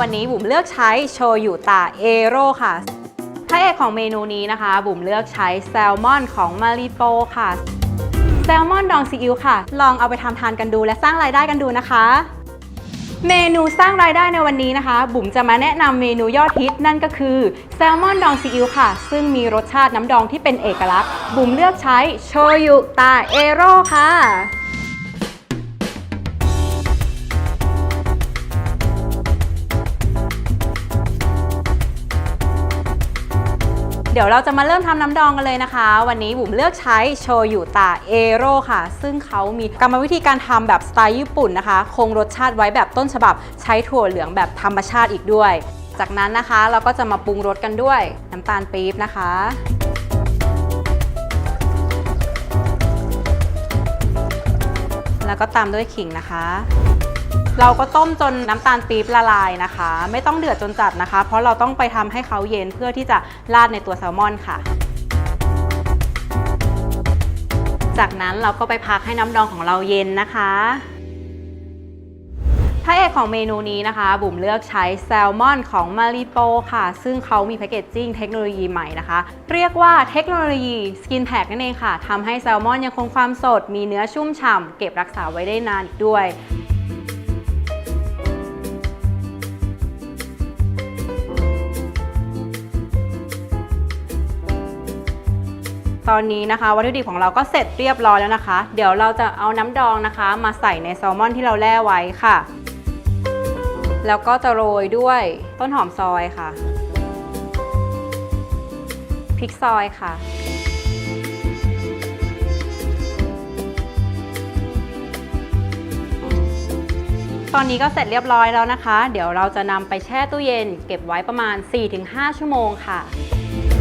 วันนี้บุ๋มเลือกใช้โชยุตะเอโร่ค่ะพระเอกของเมนูนี้นะคะ บุ๋มเลือกใช้แซลมอนของมาริโปค่ะ แซลมอนดองซีอิ๊วค่ะ ลองเอาไปทำทานกันดูและสร้างรายได้กันดูนะคะ เมนูสร้างรายได้ในวันนี้นะคะ บุ๋มจะมาแนะนำเมนูยอดฮิตนั่นก็คือแซลมอนดองซีอิ๊วค่ะ ซึ่งมีรสชาติน้ำดองที่เป็นเอกลักษณ์ บุ๋มเลือกใช้โชยุตะเอโร่ค่ะ เดี๋ยวเราจะมาเริ่มทำน้ำดองกันเลยนะคะ วันนี้บุ๋มเลือกใช้โชยุตะเอโร่ค่ะ ซึ่งเขามีกรรมวิธีการทำแบบสไตล์ญี่ปุ่นนะคะ คงรสชาติไว้แบบต้นฉบับ ใช้ถั่วเหลืองแบบธรรมชาติอีกด้วย จากนั้นนะคะเราก็จะมาปรุงรสกันด้วยน้ำตาลปี๊บนะคะแล้วก็ตามด้วยขิงนะคะ เราก็ต้มจนน้ำตาลปี๊บละลายนะคะ ไม่ต้องเดือดจนจัดนะคะ เพราะเราต้องไปทำให้เขาเย็นเพื่อที่จะราดในตัวแซลมอนค่ะ จากนั้นเราก็ไปพักให้น้ำดองของเราเย็นนะคะพระเอกของเมนูนี้นะคะ บุ๋มเลือกใช้แซลมอนของมาริโปค่ะ ซึ่งเขามีแพคเกจจิ้งเทคโนโลยีใหม่นะคะ เรียกว่าเทคโนโลยีสกินแพคนั่นเองค่ะทำให้แซลมอนยังคงความสด มีเนื้อชุ่มฉ่ำเก็บรักษาไว้ได้นานอีกด้วย ตอนนี้นะคะวัตถุดิบของเราก็เสร็จเรียบร้อยแล้วนะคะ เดี๋ยวเราจะเอาน้ำดองนะคะ มาใส่ในแซลมอนที่เราแล่ไว้ค่ะ แล้วก็จะโรยด้วยต้นหอมซอยค่ะพริกซอยค่ะ ตอนนี้ก็เสร็จเรียบร้อยแล้วนะคะ เดี๋ยวเราจะนำไปแช่ตู้เย็น เก็บไว้ประมาณ 4-5 ชั่วโมงค่ะ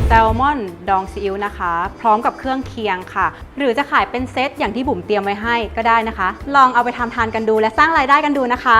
แซลมอนดองซีอิ๊วนะคะ พร้อมกับเครื่องเคียงค่ะ หรือจะขายเป็นเซตอย่างที่บุ๋มเตรียมไว้ให้ก็ได้นะคะ ลองเอาไปทำทานกันดูและสร้างรายได้กันดูนะคะ